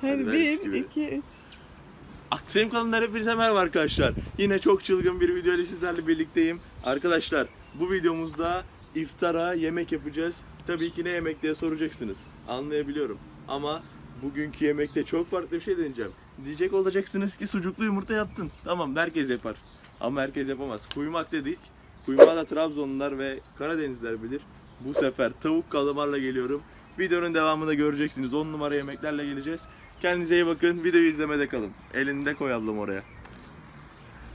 Hadi bir, gibi. iki, üç. Aksiyum kanalından hepinize merhaba arkadaşlar. Yine çok çılgın bir video ile sizlerle birlikteyim. Arkadaşlar bu videomuzda iftara yemek yapacağız. Tabii ki ne yemek diye soracaksınız. Anlayabiliyorum. Ama bugünkü yemekte çok farklı bir şey deneyeceğim. Diyecek olacaksınız ki sucuklu yumurta yaptın. Tamam herkes yapar. Ama herkes yapamaz. Kuymak dedik. Kuymağı da Trabzonlular ve Karadenizler bilir. Bu sefer tavuk kalamarla geliyorum. Videonun devamında göreceksiniz. 10 numara yemeklerle geleceğiz. Kendinize iyi bakın. Videoyu izlemede kalın. Elinde koy ablam oraya.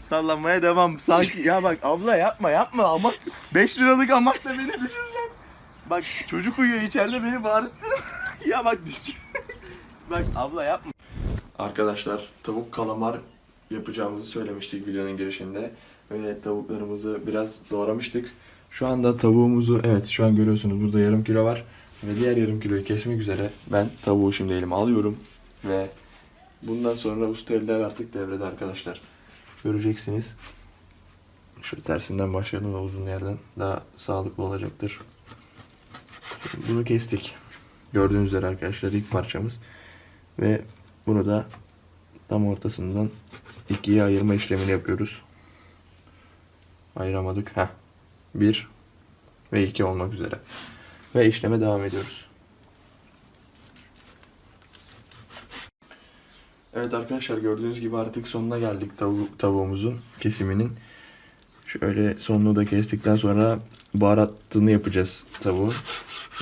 Sallanmaya devam. Sanki ya bak abla yapma yapma ama 5 liralık amak da beni düşür. Bak çocuk uyuyor içeride beni bağırttı. ya bak düşür. bak abla yapma. Arkadaşlar tavuk kalamar yapacağımızı söylemiştik videonun girişinde. Ve tavuklarımızı biraz doğramıştık. Şu anda tavuğumuzu evet şu an görüyorsunuz burada yarım kilo var. Ve diğer yarım kiloyu kesmek üzere ben tavuğu şimdi elime alıyorum. Ve bundan sonra usta eller artık devrede arkadaşlar. Göreceksiniz. Şu tersinden başlayalım da uzun yerden daha sağlıklı olacaktır. Şimdi bunu kestik. Gördüğünüz üzere arkadaşlar ilk parçamız. Ve bunu da tam ortasından ikiye ayırma işlemini yapıyoruz. Ayıramadık. Heh. Bir ve iki olmak üzere. Ve işleme devam ediyoruz. Evet arkadaşlar gördüğünüz gibi artık sonuna geldik tavu- tavuğumuzun kesiminin. Şöyle sonunu da kestikten sonra baharatını yapacağız tavuğun.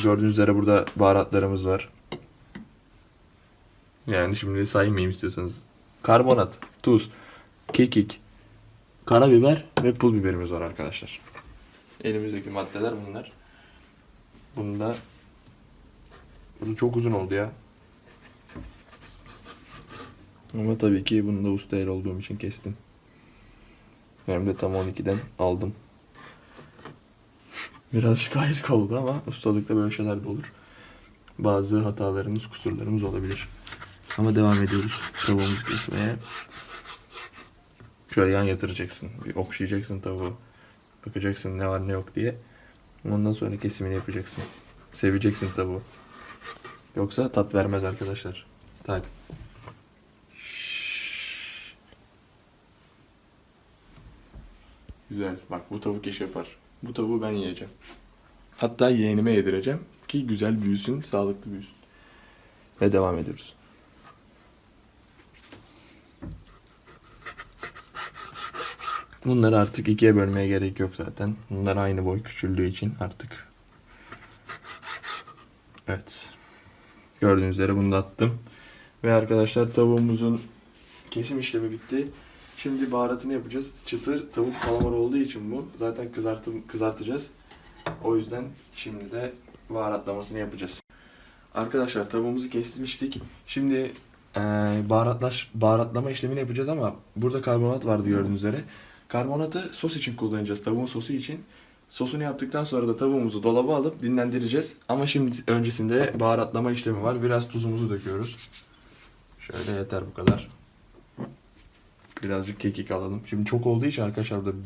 Gördüğünüz üzere burada baharatlarımız var. Yani şimdi saymayayım istiyorsanız. Karbonat, tuz, kekik, karabiber ve pul biberimiz var arkadaşlar. Elimizdeki maddeler bunlar. Bunda bu çok uzun oldu ya. Ama tabii ki bunu da usta el olduğum için kestim. Hem de tam 12'den aldım. Birazcık ayrık oldu ama ustalıkta böyle şeyler de olur. Bazı hatalarımız, kusurlarımız olabilir. Ama devam ediyoruz tavuğumuzu kesmeye. Şöyle yan yatıracaksın. Bir okşayacaksın tavuğu. Bakacaksın ne var ne yok diye. Ondan sonra kesimini yapacaksın. Seveceksin tavuğu. Yoksa tat vermez arkadaşlar. Tak. Güzel. Bak bu tavuk iş yapar. Bu tavuğu ben yiyeceğim. Hatta yeğenime yedireceğim ki güzel büyüsün, sağlıklı büyüsün. Ve devam ediyoruz. Bunları artık ikiye bölmeye gerek yok zaten. Bunlar aynı boy küçüldüğü için artık. Evet. Gördüğünüz üzere bunu da attım. Ve arkadaşlar tavuğumuzun kesim işlemi bitti. Şimdi baharatını yapacağız. Çıtır tavuk kalamar olduğu için bu. Zaten kızartım, kızartacağız. O yüzden şimdi de baharatlamasını yapacağız. Arkadaşlar tavuğumuzu kesmiştik. Şimdi eee baharatlaş, baharatlama işlemini yapacağız ama burada karbonat vardı gördüğünüz üzere. Karbonatı sos için kullanacağız. Tavuğun sosu için. Sosunu yaptıktan sonra da tavuğumuzu dolaba alıp dinlendireceğiz. Ama şimdi öncesinde baharatlama işlemi var. Biraz tuzumuzu döküyoruz. Şöyle yeter bu kadar. Birazcık kekik alalım. Şimdi çok olduğu için arkadaşlar burada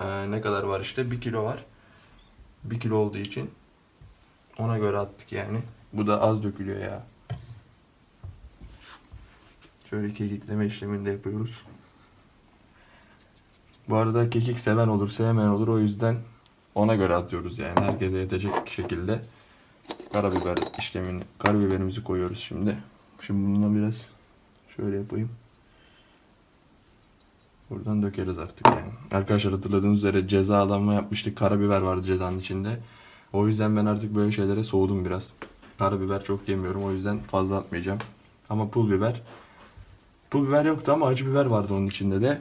eee, ne kadar var işte? 1 kilo var. 1 kilo olduğu için ona göre attık yani. Bu da az dökülüyor ya. Şöyle kekikleme işlemini de yapıyoruz. Bu arada kekik seven olur, sevmeyen olur. O yüzden ona göre atıyoruz yani. Herkese yetecek şekilde karabiber işlemini, karabiberimizi koyuyoruz şimdi. Şimdi bununla biraz şöyle yapayım. Buradan dökeriz artık yani. Arkadaşlar hatırladığınız üzere ceza alama yapmıştık. Karabiber vardı cezanın içinde. O yüzden ben artık böyle şeylere soğudum biraz. Karabiber çok yemiyorum o yüzden fazla atmayacağım. Ama pul biber. Pul biber yoktu ama acı biber vardı onun içinde de.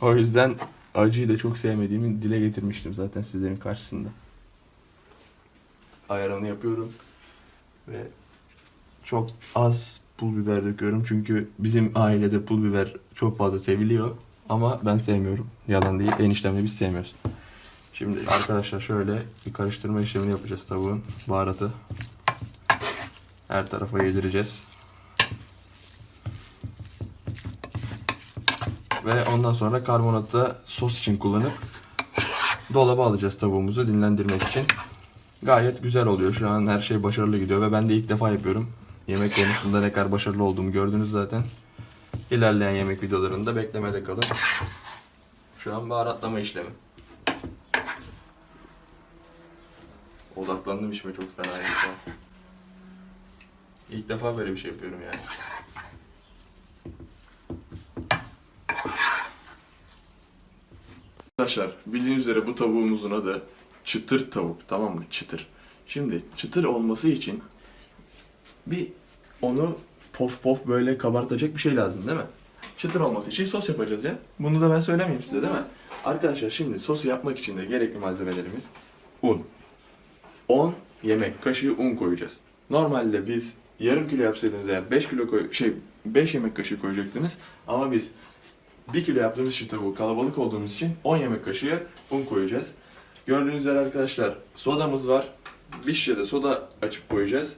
O yüzden acıyı da çok sevmediğimi dile getirmiştim zaten sizlerin karşısında. Ayarını yapıyorum. Ve çok az pul biber döküyorum. Çünkü bizim ailede pul biber çok fazla seviliyor. Ama ben sevmiyorum. Yalan değil. Eniştemle biz sevmiyoruz. Şimdi arkadaşlar şöyle bir karıştırma işlemini yapacağız tavuğun. Baharatı her tarafa yedireceğiz. Ve ondan sonra karbonatı sos için kullanıp dolaba alacağız tavuğumuzu dinlendirmek için. Gayet güzel oluyor. Şu an her şey başarılı gidiyor ve ben de ilk defa yapıyorum. Yemek konusunda ne kadar başarılı olduğumu gördünüz zaten. İlerleyen yemek videolarında beklemede kalın. Şu an baharatlama işlemi. Odaklandım işime çok fena an. İlk defa böyle bir şey yapıyorum yani. Arkadaşlar bildiğiniz üzere bu tavuğumuzun adı çıtır tavuk tamam mı? Çıtır. Şimdi çıtır olması için bir onu pof pof böyle kabartacak bir şey lazım değil mi? Çıtır olması için sos yapacağız ya. Bunu da ben söylemeyeyim size değil mi? Arkadaşlar şimdi sosu yapmak için de gerekli malzemelerimiz un. 10 yemek kaşığı un koyacağız. Normalde biz yarım kilo yapsaydınız eğer 5 kilo koy şey 5 yemek kaşığı koyacaktınız ama biz 1 kilo yaptığımız için tavuğu kalabalık olduğumuz için 10 yemek kaşığı un koyacağız. Gördüğünüz üzere arkadaşlar sodamız var. Bir şişe de soda açıp koyacağız.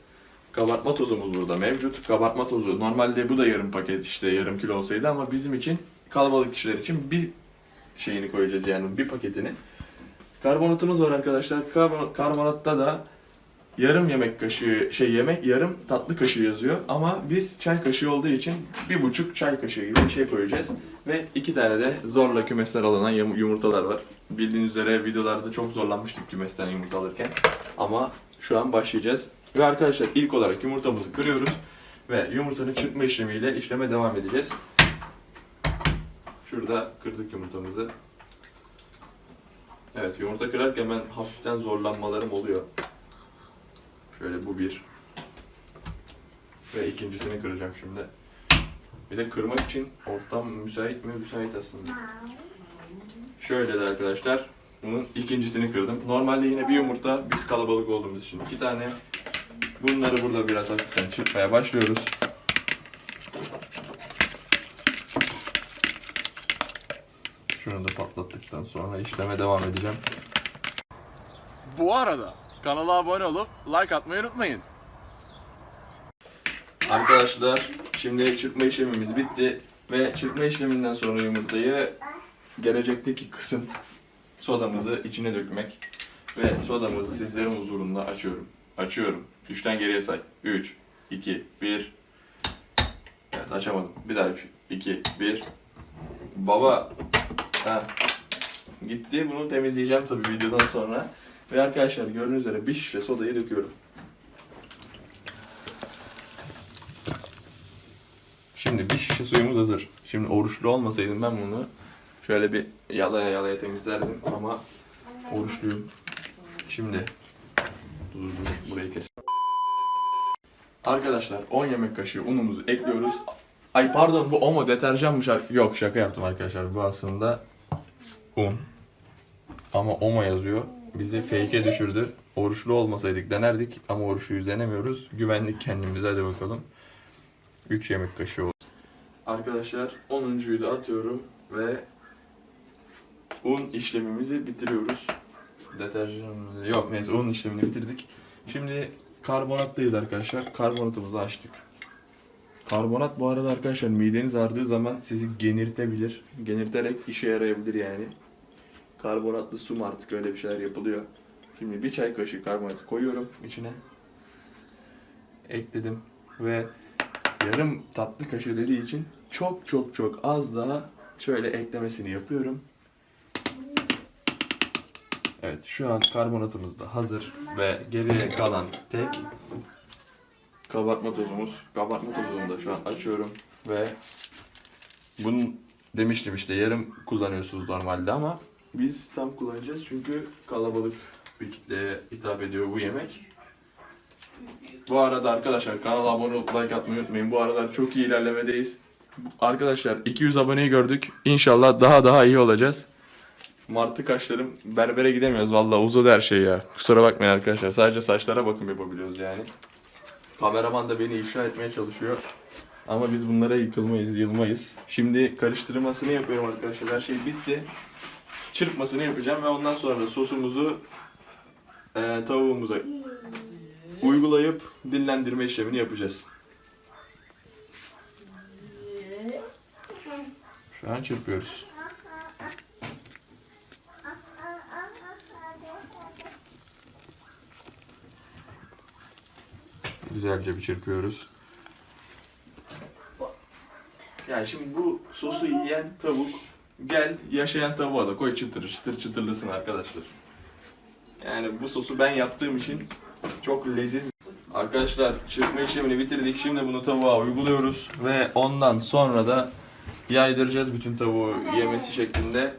Kabartma tozumuz burada mevcut. Kabartma tozu normalde bu da yarım paket işte yarım kilo olsaydı ama bizim için kalabalık kişiler için bir şeyini koyacağız yani bir paketini. Karbonatımız var arkadaşlar. Karbon- karbonatta da yarım yemek kaşığı şey yemek yarım tatlı kaşığı yazıyor ama biz çay kaşığı olduğu için bir buçuk çay kaşığı gibi bir şey koyacağız ve iki tane de zorla kümesten alınan yum- yumurtalar var. Bildiğiniz üzere videolarda çok zorlanmıştık kümesten yumurta alırken ama şu an başlayacağız. Ve arkadaşlar ilk olarak yumurtamızı kırıyoruz ve yumurtanın çırpma işlemiyle işleme devam edeceğiz. Şurada kırdık yumurtamızı. Evet yumurta kırarken ben hafiften zorlanmalarım oluyor. Şöyle bu bir. Ve ikincisini kıracağım şimdi. Bir de kırmak için ortam müsait mi? Müsait aslında. Şöyle de arkadaşlar. Bunun ikincisini kırdım. Normalde yine bir yumurta biz kalabalık olduğumuz için iki tane. Bunları burada biraz hafiften çırpmaya başlıyoruz. Şunu da patlattıktan sonra işleme devam edeceğim. Bu arada kanala abone olup like atmayı unutmayın. Arkadaşlar şimdi çırpma işlemimiz bitti ve çırpma işleminden sonra yumurtayı gelecekteki kısım sodamızı içine dökmek ve sodamızı sizlerin huzurunda açıyorum. Açıyorum. Üçten geriye say. 3, 2, 1. Evet açamadım. Bir daha 3, 2, 1. Baba. Ha. Gitti. Bunu temizleyeceğim tabii videodan sonra. Ve arkadaşlar gördüğünüz üzere bir şişe sodayı döküyorum. Şimdi bir şişe suyumuz hazır. Şimdi oruçlu olmasaydım ben bunu şöyle bir yalaya yalaya temizlerdim ama oruçluyum. Şimdi dur dur burayı kes. Arkadaşlar 10 yemek kaşığı unumuzu ekliyoruz. Ay pardon bu Omo deterjanmış. Yok şaka yaptım arkadaşlar. Bu aslında un. Ama Omo yazıyor. Bizi fake'e düşürdü. Oruçlu olmasaydık denerdik ama oruçluyuz denemiyoruz. Güvenlik kendimize hadi bakalım. 3 yemek kaşığı oldu. Arkadaşlar 10.yu da atıyorum ve un işlemimizi bitiriyoruz. Deterjan yok neyse un işlemini bitirdik. Şimdi karbonattayız arkadaşlar. Karbonatımızı açtık. Karbonat bu arada arkadaşlar mideniz ağrıdığı zaman sizi genirtebilir. Genirterek işe yarayabilir yani. Karbonatlı su mu artık öyle bir şeyler yapılıyor. Şimdi bir çay kaşığı karbonatı koyuyorum içine. Ekledim ve yarım tatlı kaşığı dediği için çok çok çok az daha şöyle eklemesini yapıyorum. Evet şu an karbonatımız da hazır ve geriye kalan tek kabartma tozumuz. Kabartma tozunu da şu an açıyorum ve bunun demiştim işte yarım kullanıyorsunuz normalde ama biz tam kullanacağız çünkü kalabalık bir kitleye hitap ediyor bu yemek. Bu arada arkadaşlar kanala abone olup like atmayı unutmayın. Bu aralar çok iyi ilerlemedeyiz. Arkadaşlar 200 aboneyi gördük. İnşallah daha daha iyi olacağız. Martı kaşlarım berbere gidemiyoruz vallahi uzadı her şey ya. Kusura bakmayın arkadaşlar. Sadece saçlara bakım yapabiliyoruz yani. Kameraman da beni ifşa etmeye çalışıyor. Ama biz bunlara yıkılmayız, yılmayız. Şimdi karıştırmasını yapıyorum arkadaşlar. Her şey bitti. Çırpmasını yapacağım ve ondan sonra sosumuzu eee tavuğumuza uygulayıp dinlendirme işlemini yapacağız. Şu an çırpıyoruz. Güzelce bir çırpıyoruz. Yani şimdi bu sosu yiyen tavuk gel yaşayan tavuğa da koy çıtır çıtır çıtırlısın arkadaşlar. Yani bu sosu ben yaptığım için çok leziz. Arkadaşlar çırpma işlemini bitirdik. Şimdi bunu tavuğa uyguluyoruz ve ondan sonra da yaydıracağız bütün tavuğu yemesi şeklinde.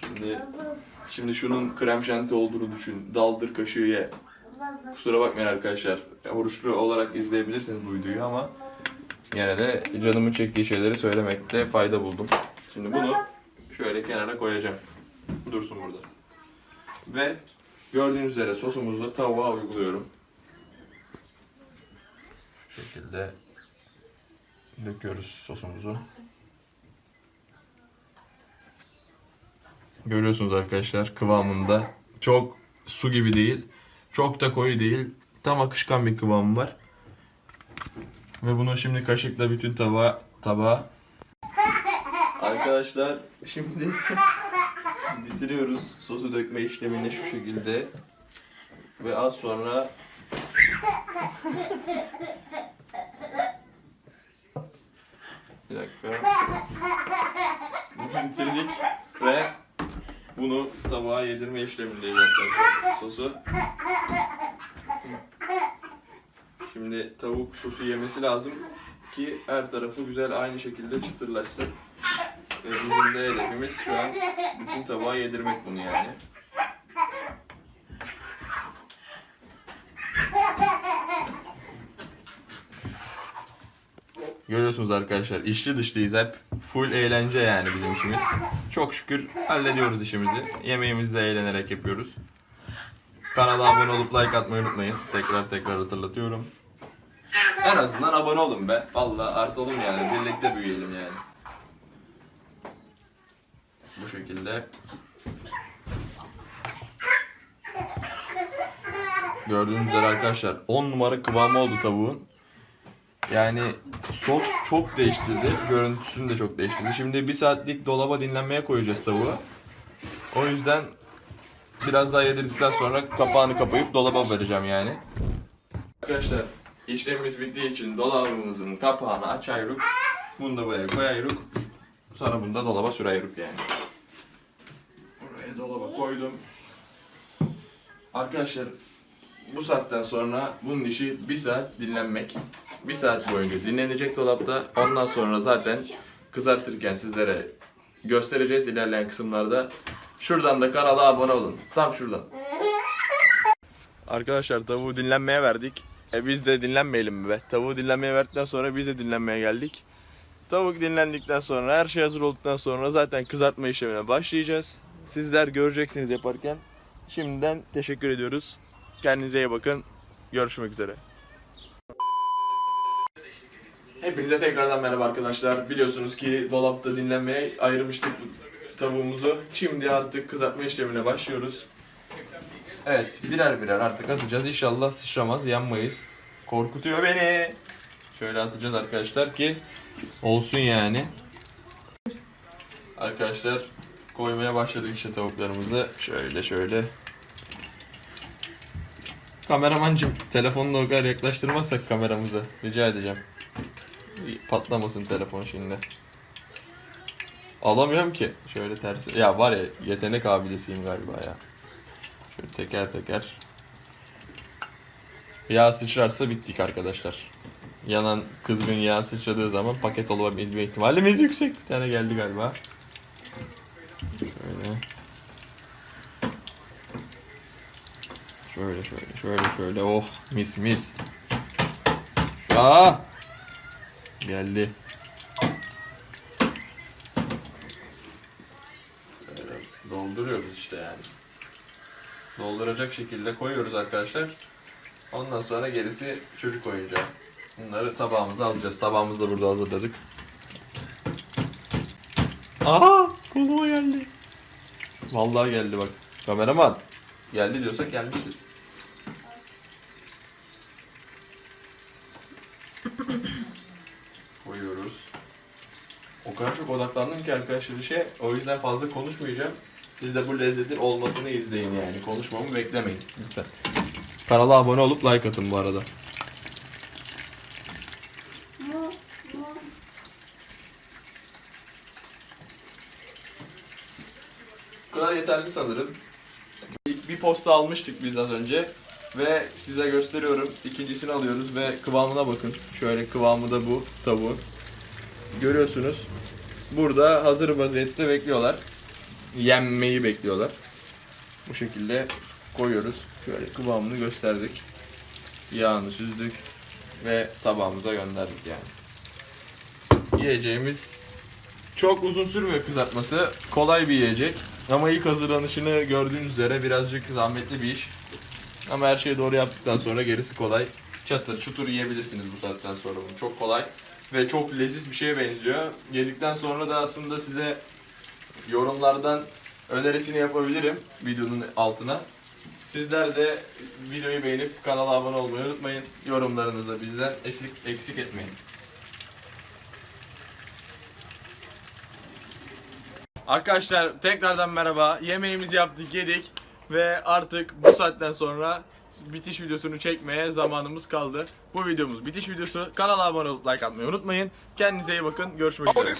Şimdi, şimdi şunun krem şanti olduğunu düşün. Daldır kaşığı ye. Kusura bakmayın arkadaşlar. Oruçlu olarak izleyebilirsiniz bu videoyu ama yine de canımın çektiği şeyleri söylemekte fayda buldum. Şimdi bunu şöyle kenara koyacağım. Dursun burada. Ve gördüğünüz üzere sosumuzu tavuğa uyguluyorum. Şu şekilde döküyoruz sosumuzu. Görüyorsunuz arkadaşlar kıvamında çok su gibi değil. Çok da koyu değil. Tam akışkan bir kıvamı var. Ve bunu şimdi kaşıkla bütün tabağa tabağa Arkadaşlar şimdi bitiriyoruz sosu dökme işlemini şu şekilde ve az sonra bir dakika bunu bitirdik ve bunu tabağa yedirme işlemindeyiz arkadaşlar sosu. Şimdi tavuk sosu yemesi lazım ki her tarafı güzel aynı şekilde çıtırlaşsın. Ve bizim de hedefimiz şu an bütün tabağa yedirmek bunu yani. Görüyorsunuz arkadaşlar içli dışlıyız hep. Full eğlence yani bizim işimiz. Çok şükür hallediyoruz işimizi. Yemeğimizi de eğlenerek yapıyoruz. Kanala abone olup like atmayı unutmayın. Tekrar tekrar hatırlatıyorum. En azından abone olun be. Vallahi artalım yani. Birlikte büyüyelim yani. Bu şekilde. Gördüğünüz üzere arkadaşlar 10 numara kıvamı oldu tavuğun. Yani sos çok değiştirdi. Görüntüsünü de çok değiştirdi. Şimdi bir saatlik dolaba dinlenmeye koyacağız tavuğu. O yüzden biraz daha yedirdikten sonra kapağını kapayıp dolaba vereceğim yani. Arkadaşlar işlemimiz bittiği için dolabımızın kapağını açayırık. Bunu da böyle koyayırık. Sonra bunu da dolaba sürayırık yani. Buraya dolaba koydum. Arkadaşlar bu saatten sonra bunun işi bir saat dinlenmek. Bir saat boyunca dinlenecek dolapta. Ondan sonra zaten kızartırken sizlere göstereceğiz ilerleyen kısımlarda. Şuradan da kanala abone olun. Tam şuradan. Arkadaşlar tavuğu dinlenmeye verdik. E biz de dinlenmeyelim be? Tavuğu dinlenmeye verdikten sonra biz de dinlenmeye geldik. Tavuk dinlendikten sonra her şey hazır olduktan sonra zaten kızartma işlemine başlayacağız. Sizler göreceksiniz yaparken. Şimdiden teşekkür ediyoruz. Kendinize iyi bakın. Görüşmek üzere. Hepinize tekrardan merhaba arkadaşlar. Biliyorsunuz ki dolapta dinlenmeye ayırmıştık tavuğumuzu. Şimdi artık kızartma işlemine başlıyoruz. Evet birer birer artık atacağız. İnşallah sıçramaz, yanmayız. Korkutuyor beni. Şöyle atacağız arkadaşlar ki olsun yani. Arkadaşlar koymaya başladık işte tavuklarımızı. Şöyle şöyle. Kameramancım telefonunu o kadar yaklaştırmazsak kameramızı rica edeceğim. Patlamasın telefon şimdi. Alamıyorum ki. Şöyle tersi. Ya var ya yetenek abidesiyim galiba ya. Şöyle teker teker. Yağ sıçrarsa bittik arkadaşlar. Yanan kızgın yağ sıçradığı zaman paket olabilme ihtimalimiz yüksek. Bir tane geldi galiba. Şöyle. Şöyle şöyle şöyle şöyle oh mis mis. Aa! Geldi. Böyle dolduruyoruz işte yani. Dolduracak şekilde koyuyoruz arkadaşlar. Ondan sonra gerisi çocuk oyuncağı. Bunları tabağımıza alacağız. Tabağımızı da burada hazırladık. Aa, koluma geldi. Vallahi geldi bak. Kameraman. Geldi diyorsak gelmiştir. O kadar çok odaklandım ki arkadaşlar işe. O yüzden fazla konuşmayacağım. Siz de bu lezzetin olmasını izleyin yani. Konuşmamı beklemeyin. Lütfen. Kanala abone olup like atın bu arada. Bu kadar yeterli sanırım. Bir, bir posta almıştık biz az önce. Ve size gösteriyorum. İkincisini alıyoruz ve kıvamına bakın. Şöyle kıvamı da bu tavuğun. Görüyorsunuz. Burada hazır vaziyette bekliyorlar. Yenmeyi bekliyorlar. Bu şekilde koyuyoruz. Şöyle kıvamını gösterdik. Yağını süzdük ve tabağımıza gönderdik yani. Yiyeceğimiz çok uzun sürmüyor kızartması. Kolay bir yiyecek. Ama ilk hazırlanışını gördüğünüz üzere birazcık zahmetli bir iş. Ama her şeyi doğru yaptıktan sonra gerisi kolay. Çatır çutur yiyebilirsiniz bu saatten sonra bunu. Çok kolay ve çok leziz bir şeye benziyor. Yedikten sonra da aslında size yorumlardan önerisini yapabilirim videonun altına. Sizler de videoyu beğenip kanala abone olmayı unutmayın. Yorumlarınızı bizden eksik, eksik etmeyin. Arkadaşlar tekrardan merhaba. Yemeğimizi yaptık, yedik ve artık bu saatten sonra bitiş videosunu çekmeye zamanımız kaldı. Bu videomuz bitiş videosu. Kanala abone olup like atmayı unutmayın. Kendinize iyi bakın. Görüşmek üzere.